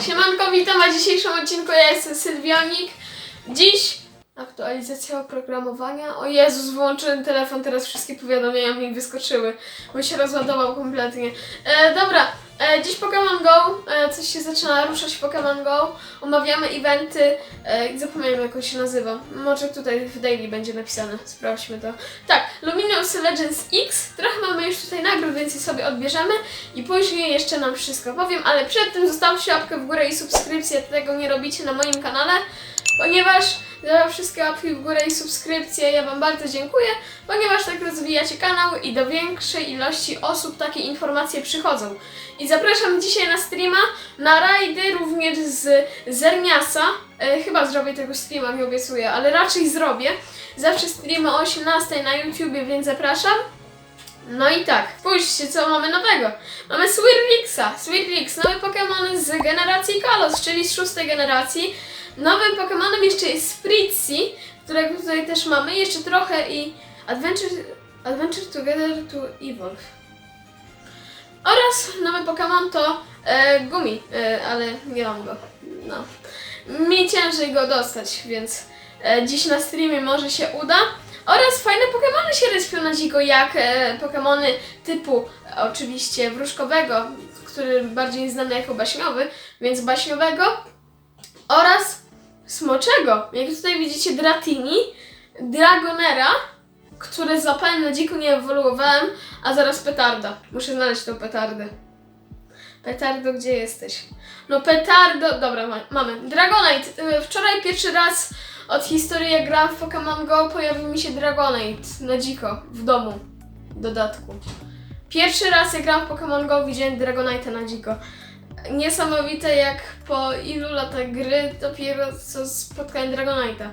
Siemanko, witam na dzisiejszym odcinku, ja jestem Sylwionik. Dziś aktualizacja oprogramowania. O Jezus, wyłączyłem telefon, teraz wszystkie powiadomienia mi wyskoczyły, bo się rozładował kompletnie. E, dobra, e, dziś Pokémon Go, e, coś się zaczyna ruszać w Pokémon Go. Omawiamy eventy, e, zapomniałem jak on się nazywa. Może tutaj w daily będzie napisane, sprawdźmy to. Tak, Luminous Legends X, trochę mamy już tutaj nagród, więc je sobie odbierzemy i później jeszcze nam wszystko powiem, ale przed tym zostawcie łapkę w górę i subskrypcję, tego nie robicie na moim kanale, ponieważ za wszystkie łapki w górę i subskrypcje ja Wam bardzo dziękuję, ponieważ tak rozwijacie kanał i do większej ilości osób takie informacje przychodzą. I zapraszam dzisiaj na streama, na rajdy również z Zerniasa. E, chyba zrobię tego streama, nie obiecuję, ale raczej zrobię. Zawsze streamy o 18 na YouTubie, więc zapraszam. No i tak, spójrzcie co mamy nowego. Mamy Swirlixa. Swirlix, nowy Pokémon z generacji Kalos, czyli z szóstej generacji. Nowym Pokémonem jeszcze jest Spritzy, którego tutaj też mamy. Jeszcze trochę i Adventure, Adventure Together to Evolve. Oraz nowy Pokémon to e, Gumi, e, ale nie mam go. No. Mi ciężej go dostać, więc e, dziś na streamie może się uda. Oraz fajne Pokémony się respią na dziko, jak e, Pokémony typu oczywiście wróżkowego, który bardziej znany jako baśniowy, więc baśniowego oraz smoczego. Jak tutaj widzicie Dratini, Dragonera, które zapałem na dziku nie ewoluowałem, a zaraz petarda. Muszę znaleźć tą petardę. Petardo, gdzie jesteś? No petardo, dobra, ma, mamy. Dragonite. Y, Wczoraj pierwszy raz od historii jak grałam w Pokémon Go pojawił mi się Dragonite na dziko w domu. W dodatku. Pierwszy raz jak grałam w Pokémon Go widziałem Dragonite na dziko. Niesamowite jak po ilu latach gry dopiero co spotkałem Dragonite'a.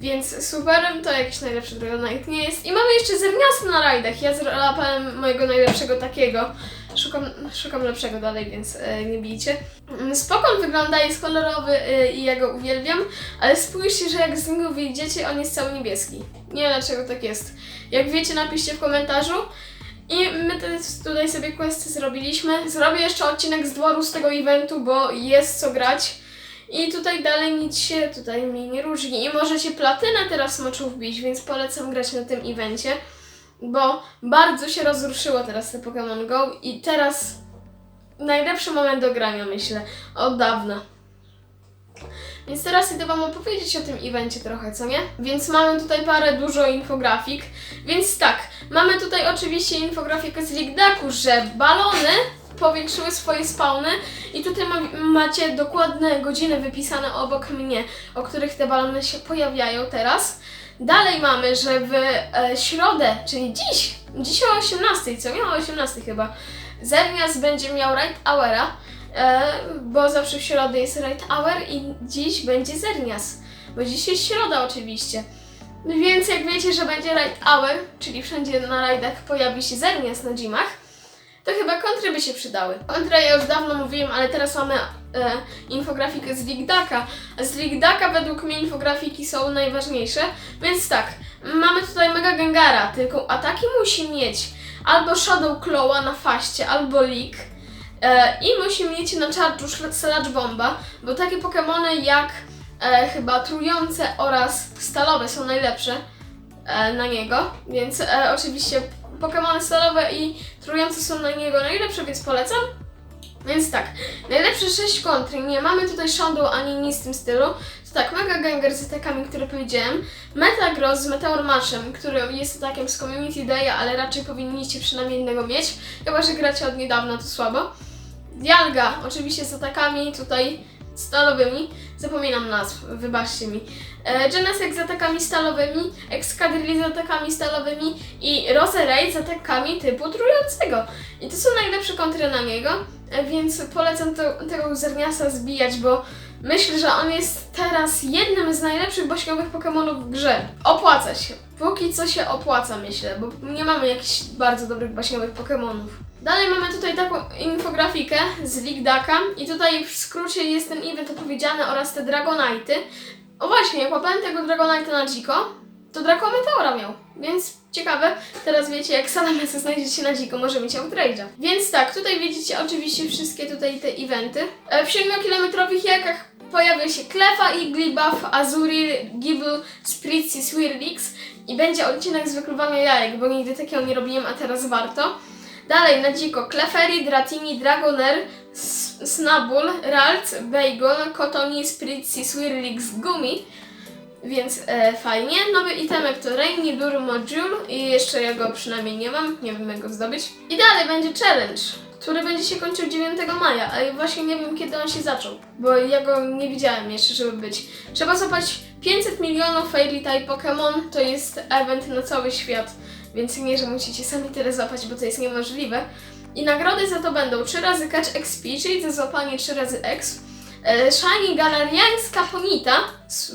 Więc superem to jakiś najlepszy Dragonite nie jest. I mamy jeszcze Zerniasa na rajdach. Ja złapałem mojego najlepszego takiego. Szukam, szukam lepszego dalej, więc e, nie bijcie. Mm, Spoko on wygląda, jest kolorowy e, i ja go uwielbiam, ale spójrzcie, że jak z niego wyjdziecie, on jest cały niebieski. Nie wiem dlaczego tak jest. Jak wiecie, napiszcie w komentarzu. I my te, tutaj sobie questy zrobiliśmy. Zrobię jeszcze odcinek z dworu z tego eventu, bo jest co grać. I tutaj dalej nic się tutaj mi nie różni. I możecie platynę teraz moczów bić, więc polecam grać na tym evencie. Bo bardzo się rozruszyło teraz te Pokémon Go i teraz najlepszy moment do grania, myślę, od dawna. Więc teraz idę Wam opowiedzieć o tym evencie trochę, co nie? Więc mamy tutaj parę dużo infografik. Więc tak, mamy tutaj oczywiście infografikę z Ligdaku, że balony powiększyły swoje spawny i tutaj ma, macie dokładne godziny wypisane obok mnie, o których te balony się pojawiają teraz. Dalej mamy, że w e, środę, czyli dziś, dziś o 18, co nie? O 18 chyba, Zernias będzie miał Right Houra, e, bo zawsze w środę jest Right Hour i dziś będzie Zernias, bo dziś jest środa oczywiście. Więc jak wiecie, że będzie Right Hour, czyli wszędzie na rajdach pojawi się Zernias na dzimach, to chyba kontry by się przydały. Kontra ja już dawno mówiłem, ale teraz mamy e, infografikę z Ligdaka. A z Ligdaka według mnie infografiki są najważniejsze, więc tak, mamy tutaj Mega Gengara, tylko ataki musi mieć albo Shadow Claw'a na faście, albo Leak. E, I musi mieć na Szla- Sludge Bomba, bo takie Pokémony jak e, chyba trujące oraz stalowe są najlepsze e, na niego, więc e, oczywiście Pokémony stalowe i trujące są na niego najlepsze, więc polecam. Więc tak, najlepsze 6 kontry, nie mamy tutaj Shadow ani nic w tym stylu. To tak, Mega Gengar z atakami, które powiedziałem, Metagross z Meteor Mashem, który jest atakiem z Community Day, ale raczej powinniście przynajmniej jednego mieć, chyba że gracie od niedawna, to słabo. Dialga, oczywiście z atakami tutaj stalowymi, zapominam nazw, wybaczcie mi. E, Genesek z atakami stalowymi, Excadrill z atakami stalowymi i Roserade z atakami typu trującego. I to są najlepsze kontry na niego, e, więc polecam to, tego Zerniasa zbijać, bo myślę, że on jest teraz jednym z najlepszych bośniowych Pokémonów w grze. Opłaca się. Póki co się opłaca, myślę, bo nie mamy jakichś bardzo dobrych baśniowych Pokémonów. Dalej mamy tutaj taką infografikę z Ligdaka i tutaj w skrócie jest ten event opowiedziany oraz te Dragonite'y. O właśnie, jak łapałem tego Dragonite'a na dziko, to Draco Meteora miał. Więc ciekawe, teraz wiecie, jak Salamesa znajdziecie na dziko, może mieć outrage'a. Więc tak, tutaj widzicie oczywiście wszystkie tutaj te eventy. E, W 7-kilometrowych jakach pojawia się Klefa, Igglybuff, Azuril, Gibble, Spritzy, Swirlix i będzie odcinek z wykluwania jajek, bo nigdy takiego nie robiłem, a teraz warto. Dalej na dziko Clefairy, Dratini, Dragonair, S- Snubbull, Ralt, Bagon, Kotoni, Spritzy, Swirlix, Gumi. Więc e, fajnie. Nowy itemek to Rainy Lure Module i jeszcze ja go przynajmniej nie mam, nie wiem jak go zdobyć. I dalej będzie challenge, który będzie się kończył 9 maja, a właśnie nie wiem kiedy on się zaczął, bo ja go nie widziałem jeszcze, żeby być. Trzeba złapać 500 milionów Fairy Type Pokémon, to jest event na cały świat, więc nie, że musicie sami tyle złapać, bo to jest niemożliwe. I nagrody za to będą 3 razy Catch XP, czyli za złapanie 3 razy X, e, Shiny Galariańska Ponita,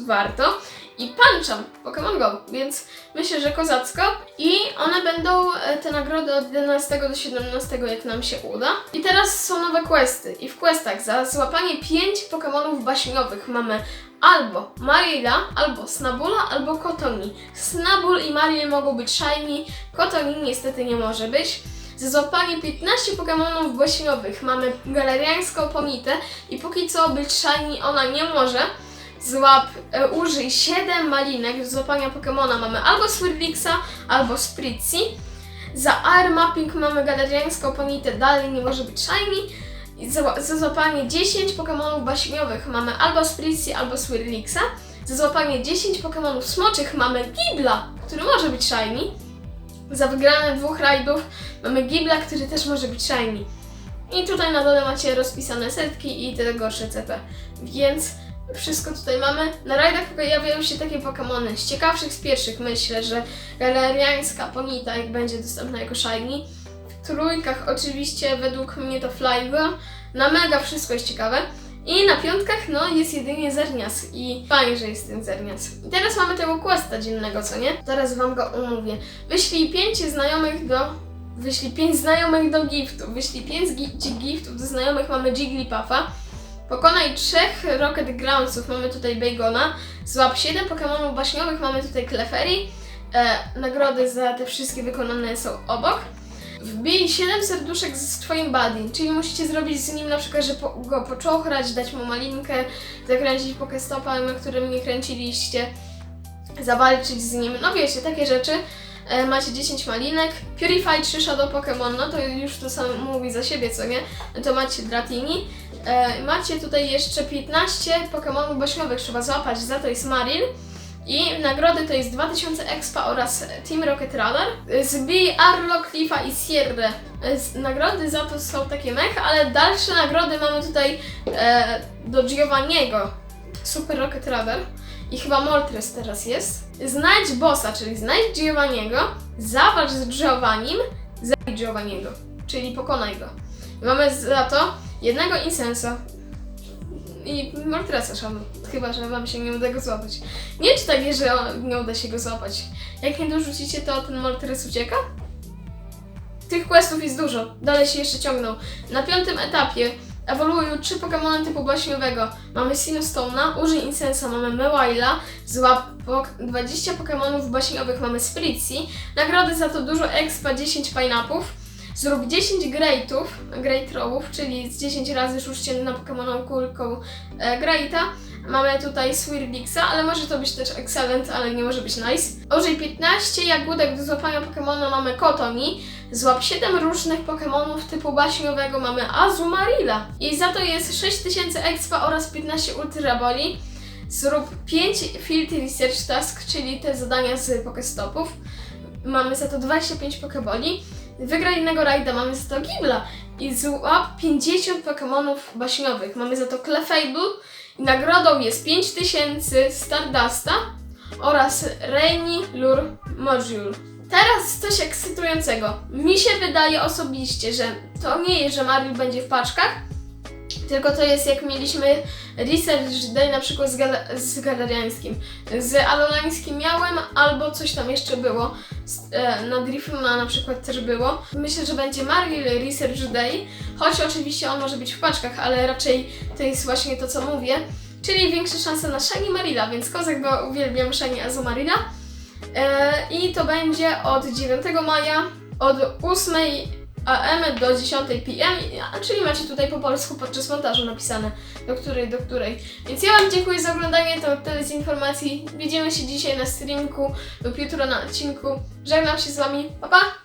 warto, i Pancham Pokémon Go, więc myślę, że kozacko. I one będą, e, te nagrody od 11 do 17, jak nam się uda. I teraz są nowe questy. I w questach za złapanie 5 Pokémonów baśniowych mamy albo Marilla, albo Snabula, albo Kotoni. Snabul i Marill mogą być shiny, Kotoni niestety nie może być. Za złapanie 15 Pokémonów baśniowych mamy galeriańską Ponitę i póki co być shiny ona nie może. Złap, e, użyj 7 malinek do złapania Pokemona. Mamy albo Swirlixa, albo Spritzy. Za Air Mapping mamy galeriańską Ponitę, dalej nie może być shiny. Za, za złapanie 10 Pokemonów baśniowych mamy albo Spritzy, albo Swirlixa. Za złapanie 10 Pokemonów smoczych mamy Gibla, który może być shiny. Za wygrane dwóch rajdów mamy Gibla, który też może być shiny. I tutaj na dole macie rozpisane setki i te gorsze CP. Więc wszystko tutaj mamy. Na rajdach pojawiają się takie Pokémony. Z ciekawszych, z pierwszych myślę, że galeriańska Ponita, jak będzie dostępna jako shiny. W trójkach oczywiście według mnie to Flygon. Na mega wszystko jest ciekawe. I na piątkach no jest jedynie Zernias i fajnie, że jest ten Zernias. I teraz mamy tego questa dziennego, co nie? Teraz wam go omówię. Wyślij pięć znajomych do... Wyślij pięć znajomych do giftu. Wyślij pięć gi- giftów do znajomych mamy Jigglypuffa. Pokonaj trzech Rocket Groundsów, mamy tutaj Bagona. Złap 7 Pokémonów baśniowych, mamy tutaj Clefairy. E, nagrody za te wszystkie wykonane są obok. Wbij 7 serduszek z twoim buddy, czyli musicie zrobić z nim na przykład, że po, go poczochrać, dać mu malinkę, zakręcić pokestopem, którym nie kręciliście, zawalczyć z nim, no wiecie, takie rzeczy. E, macie 10 malinek, Purify 3 Shadow Pokémon, no to już to samo mówi za siebie, co nie? To macie Dratini. E, macie tutaj jeszcze 15 Pokémonów baśniowych, trzeba złapać, za to jest Maril. I nagrody to jest 2000 Expa oraz Team Rocket Radar. Zbij Arlo, Cliffa i Sierra. Nagrody za to są takie mech, ale dalsze nagrody mamy tutaj e, do Giovanniego. Super Rocket Radar. I chyba Moltres teraz jest. Znajdź bossa, czyli znajdź Giovanniego, zawalcz z Giovannim, zabij Giovanniego, czyli pokonaj go. Mamy za to jednego Insensa, i Moltresa szam, chyba że wam się nie uda go złapać. Nie czy tak jest, że nie uda się go złapać. Jak nie dorzucicie, to ten Moltres ucieka? Tych questów jest dużo, dalej się jeszcze ciągną. Na piątym etapie ewoluują trzy Pokémony typu baśniowego. Mamy Sinstone'a, użyj Insensa, mamy Mewaila, złap pok- 20 Pokémonów baśniowych, mamy Spritzy. Nagrody za to dużo expa, 10 pineapów. Zrób 10 Greatów, Great Rowów, czyli z 10 razy rzućcie na Pokémoną kulką e, Greata. Mamy tutaj Swirlixa, ale może to być też Excellent, ale nie może być Nice. Użyj 15 jagódek do złapania Pokémona, mamy Kotoni. Złap 7 różnych Pokémonów typu baśniowego, mamy Azumarilla. I za to jest 6000 expa oraz 15 Ultra Boli. Zrób 5 Field Research Task, czyli te zadania z Pokestopów. Mamy za to 25 Pokeboli. Wygraj innego rajda, mamy za to Gibla. I złap 50 Pokémonów baśniowych. Mamy za to Clefable. Nagrodą jest 5000 Stardusta oraz Rainy Lure Module. Teraz coś ekscytującego. Mi się wydaje osobiście, że to nie jest, że Marvel będzie w paczkach, tylko to jest jak mieliśmy Research Day na przykład z, gala- z galeriańskim. Z alolańskim miałem, albo coś tam jeszcze było. Z- e, Na Drifuna na przykład też było. Myślę, że będzie Marvel Research Day, choć oczywiście on może być w paczkach, ale raczej to jest właśnie to, co mówię. Czyli większe szanse na Shiny Marilla, więc kozak, bo uwielbiam Shiny Azumarilla. E, I to będzie od 9 maja, od 8 AM do 10 PM, czyli macie tutaj po polsku podczas montażu napisane do której, do której. Więc ja Wam dziękuję za oglądanie, to tyle z informacji. Widzimy się dzisiaj na streamku lub jutro na odcinku. Żegnam się z Wami, pa pa!